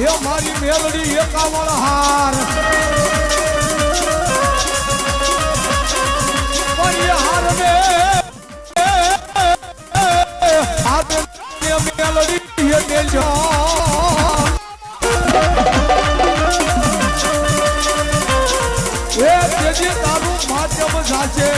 એ મારી મેલડી એકાવન હાર. મેલડી એ દેજો એ તેજી તારું માધ્યમ જાશે.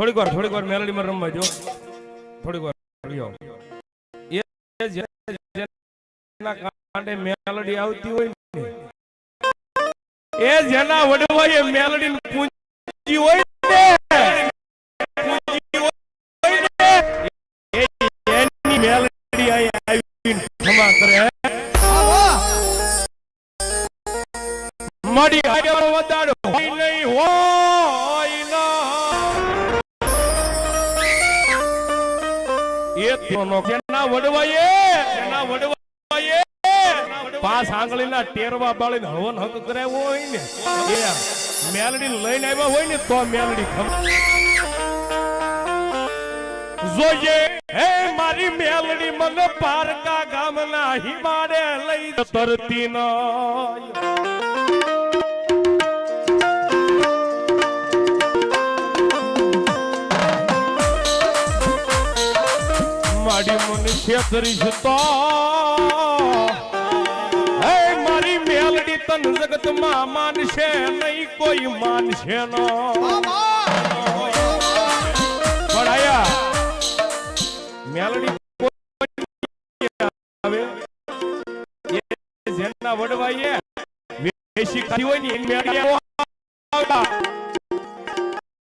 થોડીક વાર થોડીક વાર મેલડી માં રમવા જો. થોડીક વાર. જેના કાંઠે મેલડી આવતી હોય ને એ જેના મેલડી પૂંજી આગળ વધારો. નહીં હોય. કેના આંગળીના ટેરવા બાળીને હવન હક હોય ને મેલડી લઈને આવ્યા હોય ને, તો મેલડી જોઈએ હે મારી મેલડી, મને પારકા ગામના હિમાડે લઈ તરતી ના. માડી મને છેતરીશ તો હે, મારી મેલડી તન જગતમાં માનશે નહીં, કોઈ માનશે નો. પણ આયા મેલડી આવે. જેના વડવાઈએ વેશી કરી હોય ને મેલડી આવો.